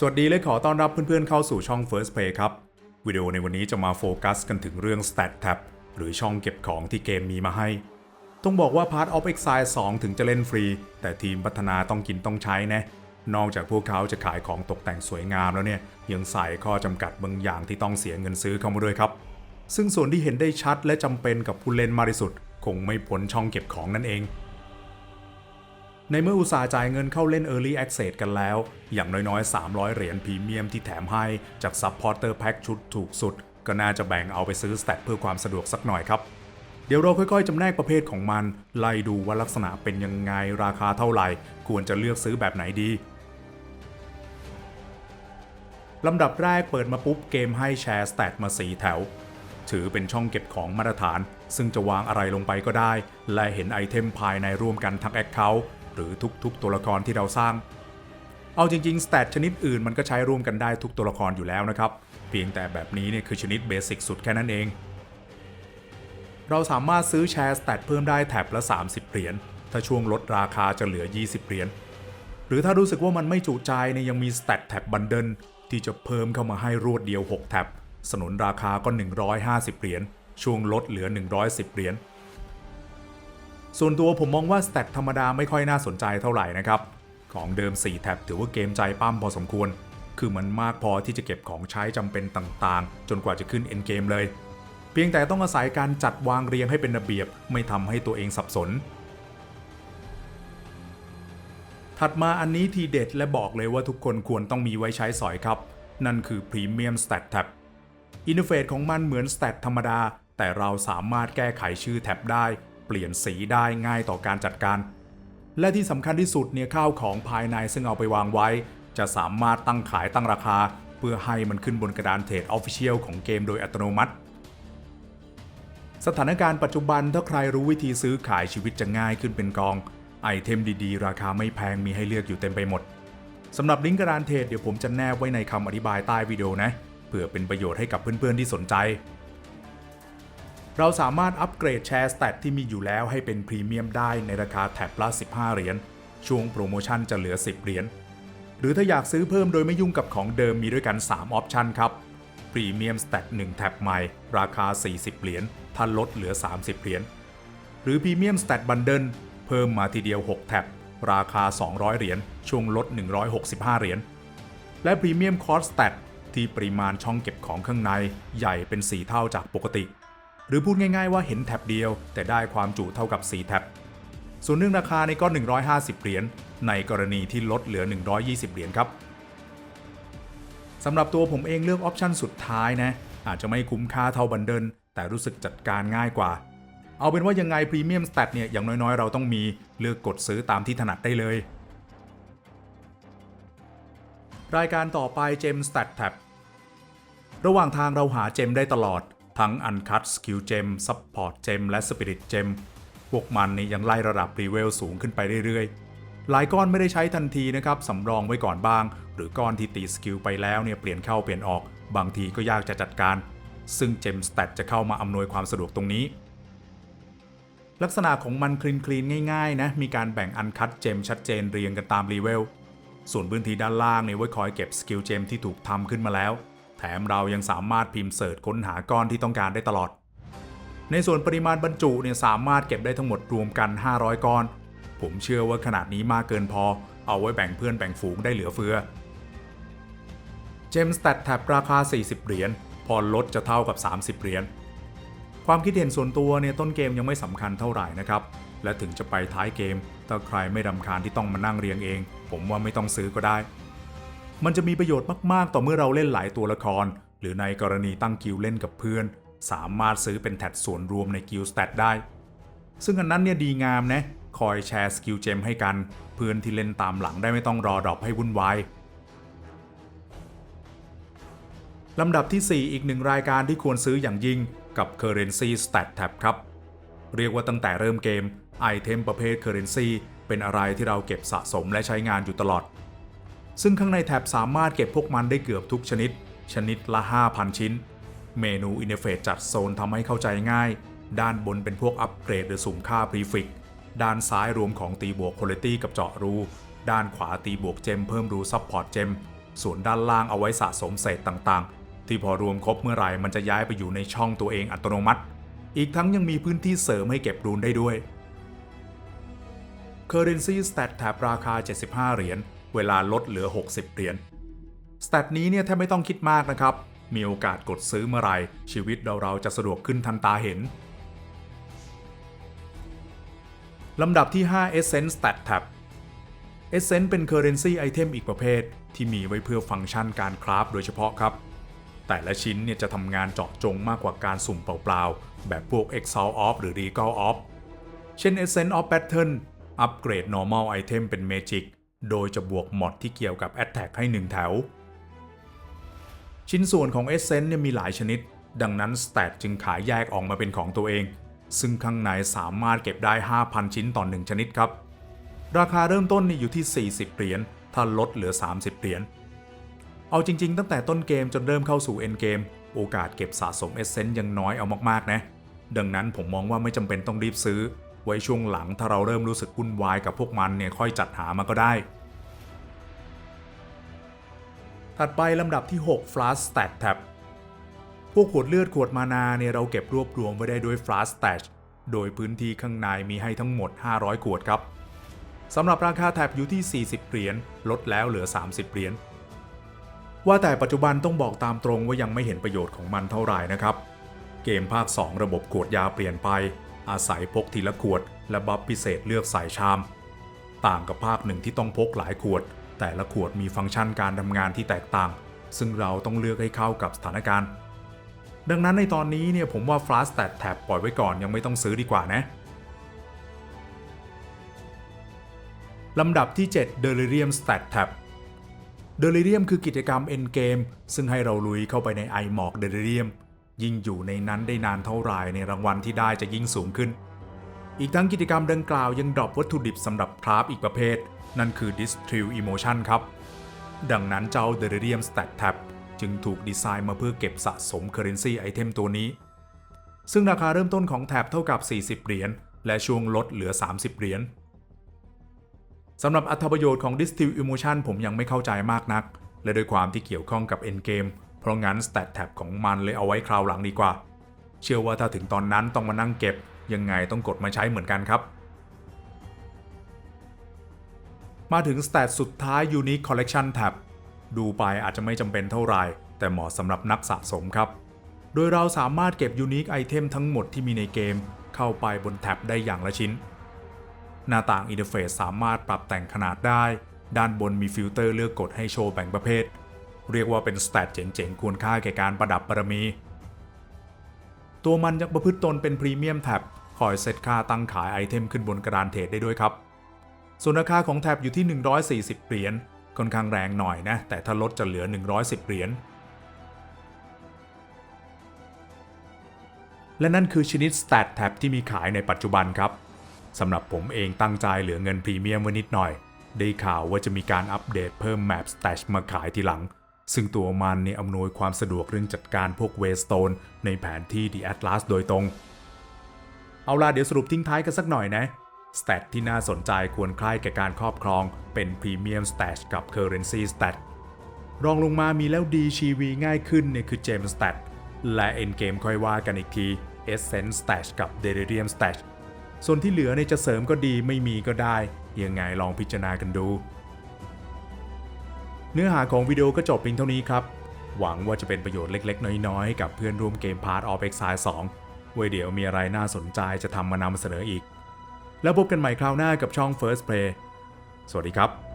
สวัสดีและขอต้อนรับเพื่อนๆเข้าสู่ช่อง First Play ครับ วิดีโอในวันนี้จะมาโฟกัสกันถึงเรื่อง Stat Tab หรือช่องเก็บของที่เกมมีมาให้ ต้องบอกว่า Part of Exile 2 ถึงจะเล่นฟรี แต่ทีมพัฒนาต้องกินต้องใช้นะ นอกจากพวกเขาจะขายของตกแต่งสวยงามแล้วเนี่ย ยังใส่ข้อจำกัดบางอย่างที่ต้องเสียเงินซื้อเข้ามาด้วยครับ ซึ่งส่วนที่เห็นได้ชัดและจำเป็นกับผู้เล่นมากที่สุด คงไม่พ้นช่องเก็บของนั่นเอง ในเมื่ออุตสาห์จ่ายเงินเข้าเล่น Early Access กันแล้ว อย่างน้อยๆ 300 เหรียญพรีเมียมที่แถมให้จาก Supporter Pack ชุดถูกสุด ก็น่าจะแบ่งเอาไปซื้อสเตตเพื่อความสะดวกสักหน่อยครับ เดี๋ยวเราค่อยๆจำแนกประเภทของมัน ไล่ดูว่าลักษณะเป็นยังไงราคาเท่าไหร่ ควรจะเลือกซื้อแบบไหนดีลำดับแรกเปิดมาปุ๊บเกมให้แชร์สเตตมา4แถว ถือเป็นช่องเก็บของมาตรฐาน ซึ่งจะวางอะไรลงไปก็ได้ และเห็นไอเทมภายในร่วมกันทั้งแอคเคาท์ หรือทุกๆ ตัวละครที่เราสร้าง เอาจริงๆ สเตตชนิดอื่นมันก็ใช้ร่วมกันได้ทุกตัวละครอยู่แล้วนะครับ เพียงแต่แบบนี้เนี่ยคือชนิดเบสิกสุดแค่นั้นเอง เราสามารถซื้อแชร์สเตตเพิ่มได้แท็บละ 30 เหรียญ ถ้าช่วงลดราคาจะเหลือ 20 เหรียญ หรือถ้ารู้สึกว่ามันไม่จุใจเนี่ยยังมีสเตตแท็บบันเดิลที่จะเพิ่มเข้ามาให้รวดเดียว 6แท็บสนุนราคาก็ 150 เหรียญ ช่วงลดเหลือ 110 เหรียญ ส่วนตัวผมมองว่าสเตตธรรมดาไม่ค่อยน่าสนใจเท่าไหร่นะครับ ของเดิม 4 แท็บถือว่าเกมใจปั้มพอสมควร คือมันมากพอที่จะเก็บของใช้จำเป็นต่างๆ จนกว่าจะขึ้นเอ็นเกมเลย เพียงแต่ต้องอาศัยการจัดวางเรียงให้เป็นระเบียบ ไม่ทำให้ตัวเองสับสน ถัดมาอันนี้ทีเด็ดและบอกเลยว่าทุกคนควรต้องมีไว้ใช้สอยครับ นั่นคือ Premium Stat Tab อินเทอร์เฟซของมันเหมือน Stat ธรรมดา แต่เราสามารถแก้ไขชื่อแท็บได้ เปลี่ยนสีได้ง่ายต่อการจัดการ และที่สำคัญที่สุดเนี่ยข้าวของภายในซึ่งเอาไปวางไว้ จะสามารถตั้งขายตั้งราคา เพื่อให้มันขึ้นบนกระดานเทรดออฟฟิเชียลของเกมโดยอัตโนมัติ สถานการณ์ปัจจุบันถ้าใครรู้วิธีซื้อขายชีวิตจะง่ายขึ้นเป็นกอง ไอเทมดีๆ ราคาไม่แพงมีให้เลือกอยู่เต็มไปหมดสำหรับลิงก์กระดานเทรดเดี๋ยวผมจะแนบไว้ในคำอธิบายใต้วิดีโอนะเพื่อเป็นประโยชน์ให้กับเพื่อนๆที่สนใจ เราสามารถอัปเกรดแชร์สเตตที่มีอยู่แล้วให้เป็นพรีเมียมได้ในราคาแท็บละ 15 เหรียญ ช่วงโปรโมชั่นจะเหลือ 10 เหรียญ หรือถ้าอยากซื้อเพิ่มโดยไม่ยุ่งกับของเดิมมีด้วยกัน 3 ออปชันครับ พรีเมียมสเตต1แท็บใหม่ ราคา 40 เหรียญถ้าลดเหลือ 30 เหรียญ หรือพรีเมียมสเตตบันเดิลเพิ่มมาทีเดียว 6 แท็บ ราคา 200 เหรียญ ช่วงลด 165 เหรียญ และพรีเมียมคอร์สแตทที่ปริมาณช่องเก็บของข้างในใหญ่เป็น 4 เท่าจากปกติ หรือพูดง่าย ๆว่าเห็นแท็บเดียว แต่ได้ความจุเท่ากับ 4 แท็บ ส่วนเรื่องราคาในก็ 150 เหรียญ ในกรณีที่ลดเหลือ 120 เหรียญครับสำหรับตัวผมเองเลือกออปชันสุดท้ายนะ อาจจะไม่คุ้มค่าเท่าบันเดิลแต่รู้สึกจัดการง่ายกว่า เอาเป็นว่ายังไงพรีเมียมส t ตเนี่ยอย่างน้อยๆ เราต้องมีเลือกกดซื้อตามที่ถนัดได้เลย รายการต่อไปเจม Stat Tab ระหว่างทางเราหาเจมได้ตลอด ทั้ง Uncut Skill Gem Support Gem และ Spirit Gem พวกมันนี่ยังไล่ระดับรีเวลสูงขึ้นไปเรื่อยๆ หลายก้อนไม่ได้ใช้ทันทีนะครับสำรองไว้ก่อนบ้าง หรือก้อนที่ตีสกิลไปแล้วเนี่ยเปลี่ยนเข้าเปลี่ยนออก บางทีก็ยากจะจัดการ ซึ่งเจมส t ตจะเข้ามาอำนวยความสะดวกตรงนี้ ลักษณะของมันคลีนคลีนง่ายๆนะมีการแบ่งอันคัดเจมชัดเจนเรียงกันตามรีเวลส่วนพื้นที่ด้านล่างเนี่ยไว้คอยเก็บสกิลเจมที่ถูกทำขึ้นมาแล้ว แถมเรายังสามารถพิมพ์เสิร์ชค้นหาก้อนที่ต้องการได้ตลอด ในส่วนปริมาณบรรจุเนี่ยสามารถเก็บได้ทั้งหมดรวมกัน 500 ก้อน ผมเชื่อว่าขนาดนี้มากเกินพอ เอาไว้แบ่งเพื่อนแบ่งฝูงได้เหลือเฟือเจมส t ตแท็บราคา 40 เหรียญพอลดจะเท่ากับ 30 เหรียญความคิดเห็นส่วนตัวเนี่ยต้นเกมยังไม่สำคัญเท่าไหร่นะครับ และถึงจะไปท้ายเกม ถ้าใครไม่รำคาญที่ต้องมานั่งเรียงเอง ผมว่าไม่ต้องซื้อก็ได้ มันจะมีประโยชน์มาก ๆ ต่อเมื่อเราเล่นหลายตัวละคร หรือในกรณีตั้งกิลเล่นกับเพื่อน สามารถซื้อเป็นแท็ดส่วนรวมในกิลสเตตได้ ซึ่งอันนั้นเนี่ยดีงามนะคอยแชร์สกิลเจมให้กัน เพื่อนที่เล่นตามหลังได้ไม่ต้องรอดรอปให้วุ่นวายลำดับที่ 4 อีกหนึ่งรายการที่ควรซื้ออย่างยิ่งกับ Currency Stat Tab ครับ เรียกว่าตั้งแต่เริ่มเกมไอเทมประเภท Currency เป็นอะไรที่เราเก็บสะสมและใช้งานอยู่ตลอด ซึ่งข้างในแท็บสามารถเก็บพวกมันได้เกือบทุกชนิด ชนิดละ 5,000 ชิ้น เมนูอินเทอร์เฟซจัดโซนทำให้เข้าใจง่าย ด้านบนเป็นพวกอัปเกรดหรือสุ่มค่าพรีฟิก ด้านซ้ายรวมของตีบวกคุณภาพกับเจาะรู ด้านขวาตีบวกเจมเพิ่มรูซับพอร์ตเจม ส่วนด้านล่างเอาไว้สะสมเศษต่างๆ ที่พอรวมครบเมื่อไหร่มันจะย้ายไปอยู่ในช่องตัวเองอัตโนมัติ อีกทั้งยังมีพื้นที่เสริมให้เก็บรูนได้ด้วย Currency Stat Tab ราคา 75 เหรียญ เวลาลดเหลือ 60 เหรียญสแตทนี้เนี่ยแทบไม่ต้องคิดมากนะครับ มีโอกาสกดซื้อเมื่อไหร่ ชีวิตเราเราจะสะดวกขึ้นทันตาเห็นลำดับที่ 5 Essence Stat Tab Essence เป็น Currency Item อีกประเภท ที่มีไว้เพื่อฟังก์ชันการคราฟโดยเฉพาะครับ แต่ละชิ้นเนี่ยจะทำงานเจาะจงมากกว่าการสุ่มเปล่าๆ แบบพวก Exalt Off หรือ Regal Off เช่น Essence of Pattern อัปเกรด normal item เป็น Magic โดยจะบวกมอดที่เกี่ยวกับ Attack ให้ 1 แถว ชิ้นส่วนของ Essence เนี่ยมีหลายชนิด ดังนั้น Stat จึงขายแยกออกมาเป็นของตัวเอง ซึ่งข้างในสามารถเก็บได้ 5,000 ชิ้นต่อ 1 ชนิดครับ ราคาเริ่มต้นนี่อยู่ที่ 40 เหรียญ ถ้าลดเหลือ 30 เหรียญ เอาจริง ๆ ตั้งแต่ต้นเกมจนเริ่มเข้าสู่ End Game โอกาสเก็บสะสม Essence ยังน้อยเอามากๆนะ ดังนั้นผมมองว่าไม่จำเป็นต้องรีบซื้อ ไว้ช่วงหลังถ้าเราเริ่มรู้สึกวุ่นวายกับพวกมันเนี่ยค่อยจัดหามาก็ได้ ถัดไปลำดับที่ 6 Flash Stat Tab พวกขวดเลือดขวดมานาเนี่ยเราเก็บรวบรวมไว้ได้ด้วย Flash Stash โดยพื้นที่ข้างในมีให้ทั้งหมด 500 ขวดครับสำหรับราคาแท็บอยู่ที่ 40 เหรียญลดแล้วเหลือ 30 เหรียญว่าแต่ปัจจุบันต้องบอกตามตรงว่ายังไม่เห็นประโยชน์ของมันเท่าไหร่นะครับ เกมภาค 2 ระบบขวดยาเปลี่ยนไป อาศัยพกทีละขวด และบัฟพิเศษเลือกใส่ชาม ต่างกับภาคหนึ่งที่ต้องพกหลายขวด แต่ละขวดมีฟังก์ชันการทำงานที่แตกต่าง ซึ่งเราต้องเลือกให้เข้ากับสถานการณ์ ดังนั้นในตอนนี้เนี่ยผมว่า Flash Stat Tab ปล่อยไว้ก่อนยังไม่ต้องซื้อดีกว่านะลำดับที่ 7 Delirium Stat Tab Delirium คือกิจกรรม Endgame ซึ่งให้เราลุยเข้าไปในไอหมอก Delirium ยิ่งอยู่ในนั้นได้นานเท่าไหร่ในรางวัลที่ได้จะยิ่งสูงขึ้น อีกทั้งกิจกรรมดังกล่าวยังดรอปวัตถุดิบสำหรับคราฟอีกประเภท นั่นคือ Distill Emotion ครับ ดังนั้นเจ้า Delirium Stat Tab จึงถูกดีไซน์มาเพื่อเก็บสะสม Currency Item ตัวนี้ ซึ่งราคาเริ่มต้นของแท็บเท่ากับ 40 เหรียญและช่วงลดเหลือ 30 เหรียญสำหรับอัตประโยชน์ของ Distill Emotion ผมยังไม่เข้าใจมากนัก และด้วยความที่เกี่ยวข้องกับ Endgame เพราะงั้น Stat Tab ของมันเลยเอาไว้คราวหลังดีกว่า เชื่อว่าถ้าถึงตอนนั้นต้องมานั่งเก็บ ยังไงต้องกดมาใช้เหมือนกันครับ มาถึง Stat สุดท้าย Unique Collection Tab ดูไปอาจจะไม่จำเป็นเท่าไหร่ แต่เหมาะสำหรับนักสะสมครับ โดยเราสามารถเก็บ Unique Item ทั้งหมดที่มีในเกม เข้าไปบนแท็บได้อย่างละชิ้น หน้าต่างอินเทอร์เฟซสามารถปรับแต่งขนาดได้ด้านบนมีฟิลเตอร์เลือกกดให้โชว์แบ่งประเภท เรียกว่าเป็นสแตทเจ๋งๆควรค่าแก่การประดับบารมี ตัวมันยังประพฤติตนเป็นพรีเมียมแท็บคอยเซตค่าตั้งขายไอเทมขึ้นบนกระดานเทรดได้ด้วยครับ ส่วนราคาของแท็บอยู่ที่ 140 เหรียญค่อนข้างแรงหน่อยนะ แต่ถ้าลดจะเหลือ 110 เหรียญและนั่นคือชนิด Stat Tab ที่มีขายในปัจจุบันครับสำหรับผมเองตั้งใจเหลือเงินพรีเมียมไว้นิดหน่อย ได้ข่าวว่าจะมีการอัปเดตเพิ่ม Map Stash มาขายทีหลัง ซึ่งตัวมันเนี่ยอำนวยความสะดวกเรื่องจัดการพวกเวสโตนในแผนที่ The Atlas โดยตรง เอาล่ะเดี๋ยวสรุปทิ้งท้ายกันสักหน่อยนะสแตทที่น่าสนใจควรใคร่แก่การครอบครองเป็น Premium Stash กับ Currency Stat รองลงมามีแล้วดีชีวีง่ายขึ้นเนี่ยคือ Gem Stat และ Endgame ค่อยว่ากันอีกที Essence s t a t กับ Delirium s t a t ส่วนที่เหลือเนี่ยจะเสริมก็ดีไม่มีก็ได้ ยังไงลองพิจารณากันดู เนื้อหาของวิดีโอก็จบเพียงเท่านี้ครับ หวังว่าจะเป็นประโยชน์เล็ก ๆ น้อย ๆ กับเพื่อนร่วมเกม Part of Exile 2 ไว้เดี๋ยวมีอะไรน่าสนใจจะทำมานำเสนออีก แล้วพบกันใหม่คราวหน้ากับช่อง First Play สวัสดีครับ